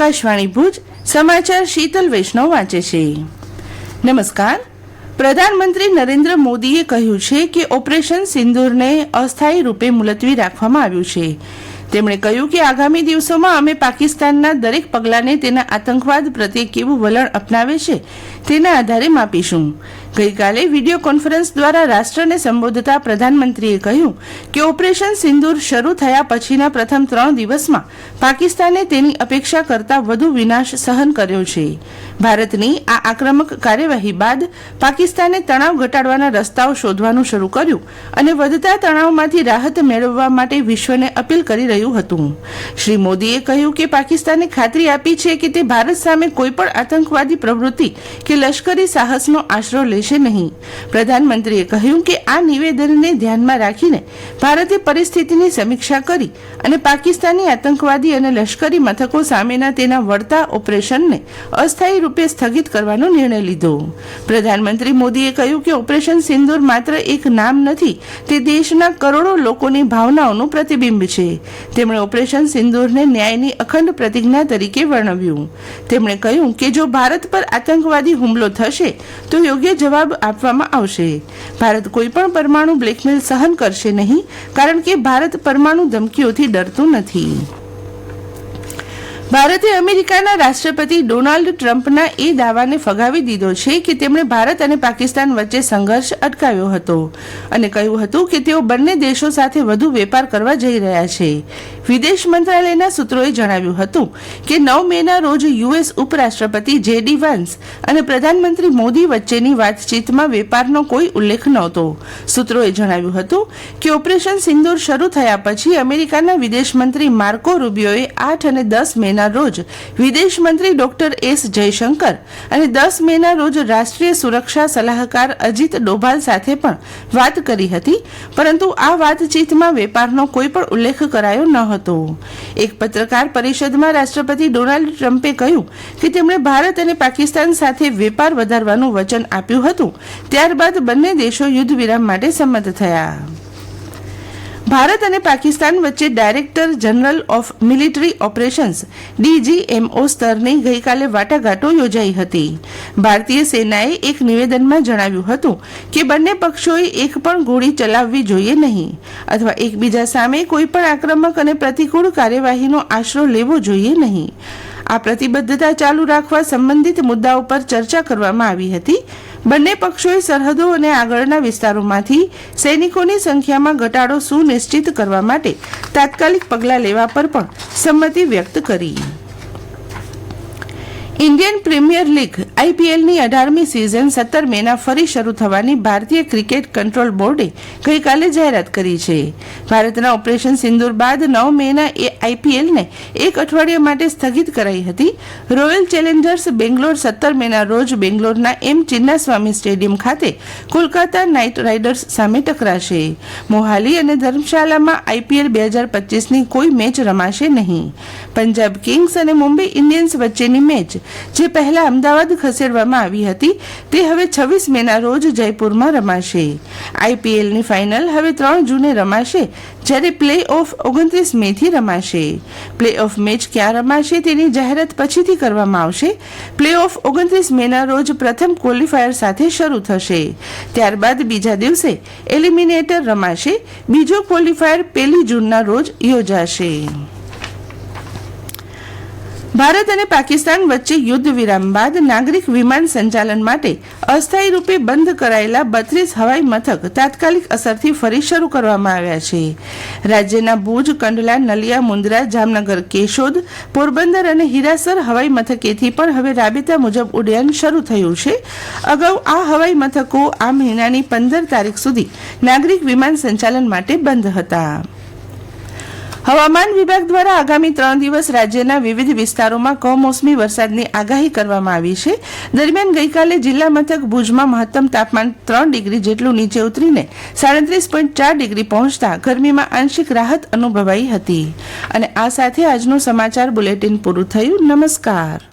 આકાશવાણી ભુજ, સમાચાર શીતલ વૈષ્ણવ વાંચે છે. નમસ્કાર. પ્રધાનમંત્રી નરેન્દ્ર મોદીએ કહ્યું છે કે ઓપરેશન સિંદૂરને અસ્થાયી રૂપે મુલતવી રાખવામાં આવ્યું છે. તેમણે કહ્યું કે આગામી દિવસોમાં અમે પાકિસ્તાનના દરેક પગલાંને તેના આતંકવાદ પ્રત્યે કેવું વલણ અપનાવે છે તેના આધારે માપીશું. ગઈકાલે વીડિયો કોન્ફરન્સ દ્વારા રાષ્ટ્રને સંબોધતા પ્રધાનમંત્રીએ કહ્યું કે ઓપરેશન સિંદૂર શરૂ થયા પછીના પ્રથમ ત્રણ દિવસમાં પાકિસ્તાને તેની અપેક્ષા કરતાં વધુ વિનાશ સહન કર્યો છે. ભારતની આ આક્રમક કાર્યવાહી બાદ પાકિસ્તાને તણાવ ઘટાડવાના રસ્તાઓ શોધવાનું શરૂ કર્યું અને વધતા તણાવમાંથી રાહત મેળવવા માટે વિશ્વને અપીલ કરી રહ્યું હતું. શ્રી મોદીએ કહ્યું કે પાકિસ્તાને ખાતરી આપી છે કે તે ભારત સામે કોઈપણ આતંકવાદી પ્રવૃત્તિ કે લશ્કરી સાહસનો આશરો લેશે નહીં. પ્રધાનમંત્રીએ કહ્યું કે આ નિવેદનને ધ્યાનમાં રાખીને ભારતે પરિસ્થિતિની સમીક્ષા કરી અને પાકિસ્તાની આતંકવાદી અને લશ્કરી મથકો સામેના તેના વળતા ઓપરેશનને અસ્થાયી રૂપે સ્થગિત કરવાનો નિર્ણય લીધો. પ્રધાનમંત્રી મોદીએ કહ્યું કે ઓપરેશન સિંદૂર માત્ર એક નામ નથી, તે દેશના કરોડો લોકોની ભાવનાઓનું પ્રતિબિંબ છે. તેમણે ઓપરેશન સિંદૂરને ન્યાયની અખંડ પ્રતિજ્ઞા તરીકે વર્ણવ્યું. તેમણે કહ્યું કે જો ભારત પર આતંકવાદી હુમલો થશે, તો યોગ્ય જવાબ આપવામાં આવશે. ભારત કોઈ પણ પરમાણુ બ્લેકમેલ સહન કરશે નહીં, કારણ કે ભારત પરમાણુ ધમકીઓથી ડરતું નથી. ભારતે અમેરિકાના રાષ્ટ્રપતિ ડોનાલ્ડ ટ્રમ્પના એ દાવાને ફગાવી દીધો છે કે તેમણે ભારત અને પાકિસ્તાન વચ્ચે સંઘર્ષ અટકાવ્યો હતો અને કહ્યું હતું કે તેઓ બંને દેશો સાથે વધુ વેપાર કરવા જઈ રહ્યા છે. વિદેશ મંત્રાલયના સૂત્રોએ જણાવ્યું હતું કે નવ મેના રોજ યુએસ ઉપરાષ્ટ્રપતિ જે ડી વાન્સ અને પ્રધાનમંત્રી મોદી વચ્ચેની વાતચીતમાં વેપારનો કોઈ ઉલ્લેખ નહોતો. સૂત્રોએ જણાવ્યું હતું કે ઓપરેશન સિંદૂર શરૂ થયા પછી અમેરિકાના વિદેશ મંત્રી માર્કો રૂબિયોએ આઠ અને દસ મેના રોજ વિદેશ મંત્રી ડોક્ટર એસ જયશંકર અને દસ મેના રોજ રાષ્ટ્રીય સુરક્ષા સલાહકાર અજીત ડોભાલ સાથે પણ વાત કરી હતી. પરંતુ આ વાતચીતમાં વેપારનો કોઈ પણ ઉલ્લેખ કરાયો ન હતો. એક પત્રકાર પરિષદમાં રાષ્ટ્રપતિ ડોનાલ્ડ ટ્રમ્પે કહ્યું કે તેમણે ભારત અને પાકિસ્તાન સાથે વેપાર વધારવાનું વચન આપ્યું હતું. ત્યારબાદ બંને દેશો યુદ્ધ વિરામ માટે સંમત થયા. ભારત અને પાકિસ્તાન વચ્ચે director general of military operations, DGMO સ્તરની ગઈકાલે વાટાઘાટો યોજાઈ હતી. ભારતીય સેનાએ એક નિવેદનમાં જણાવ્યું હતું કે બંને પક્ષોએ એક પણ ગોળી ચલાવવી જોઈએ નહીં અથવા એકબીજા સામે કોઈ પણ આક્રમક અને પ્રતિકૂળ કાર્યવાહીનો આશરો લેવો જોઈએ નહીં. આ પ્રતિબદ્ધતા ચાલુ રાખવા સંબંધિત મુદ્દાઓ પર ચર્ચા કરવામાં આવી હતી. બંને પક્ષોએ સરહદો અને આગળના વિસ્તારોમાંથી સૈનિકોની સંખ્યામાં ઘટાડો સુનિશ્ચિત કરવા માટે તાત્કાલિક પગલાં લેવા પર પણ સંમતિ વ્યક્ત કરી. ઇન્ડિયન પ્રીમિયર લીગ આઈપીએલની અઢારમી સિઝન સત્તર મેના ફરી શરૂ થવાની ભારતીય ક્રિકેટ કંટ્રોલ બોર્ડે ગઈકાલે જાહેરાત કરી છે. ભારતના ઓપરેશન સિંદૂર બાદ નવ મેના એ આઈપીએલને એક અઠવાડિયા માટે સ્થગિત કરાઈ હતી. રોયલ ચેલેન્જર્સ બેંગ્લોર સત્તર મેના રોજ બેંગ્લોરના એમ ચિન્નાસ્વામી સ્ટેડિયમ ખાતે કોલકાતા નાઇટ રાઇડર્સ સામે ટકરાશે. મોહાલી અને ધર્મશાલામાં આઈપીએલ બે હજાર પચીસની કોઈ મેચ રમાશે નહીં. પંજાબ કિંગ્સ અને મુંબઈ ઇન્ડિયન્સ વચ્ચેની મેચ જે પહેલા અમદાવાદ ખસેડવામાં આવી હતી, તે હવે છવ્વીસ મેના રોજ જયપુરમાં રમાશે. આઈપીએલની ફાઇનલ હવે ત્રણ જૂને રમાશે, જ્યારે પ્લે ઓફ ઓગણત્રીસ મેથી રમાશે. પ્લે ઓફ મેચ ક્યાં રમાશે તેની જાહેરાત પછીથી કરવામાં આવશે. પ્લે ઓફ ઓગણત્રીસ મેના રોજ પ્રથમ ક્વોલિફાયર સાથે શરૂ થશે. ત્યારબાદ બીજા દિવસે એલિમિનેટર રમાશે. બીજો ક્વોલિફાયર પહેલી જૂનના રોજ યોજાશે. ભારત અને પાકિસ્તાન વચ્ચે યુદ્ધ વિરામ બાદ નાગરિક વિમાન સંચાલન માટે અસ્થાયી રૂપે બંધ કરાયેલા બત્રીસ હવાઈ મથક તાત્કાલિક અસરથી ફરી શરૂ કરવામાં આવ્યા છે. રાજ્યના ભુજ, કંડલા, નલિયા મુન્દ્રા જામનગર, કેશોદ, પોરબંદર અને હિરાસર હવાઈ મથકેથી પણ હવે રાબેતા મુજબ ઉડ્ડયન શરૂ થયું છે. અગાઉ આ હવાઈ મથકો આ મહિનાની પંદર તારીખ સુધી નાગરિક વિમાન સંચાલન માટે બંધ હતા. હવામાન વિભાગ દ્વારા આગામી ત્રણ દિવસ રાજ્યના વિવિધ વિસ્તારોમાં કમોસમી વરસાદની આગાહી કરવામાં આવી છે. દરમિયાન ગઈકાલે જિલ્લા મથક ભુજમાં મહત્તમ તાપમાન ત્રણ ડિગ્રી જેટલું નીચે ઉતરીને સાડત્રીસ પોઈન્ટ ચાર ડિગ્રી પહોંચતા ગરમીમાં આંશિક રાહત અનુભવાઈ હતી. અને આ સાથે આજનું સમાચાર બુલેટિન પૂરું થયું. નમસ્કાર.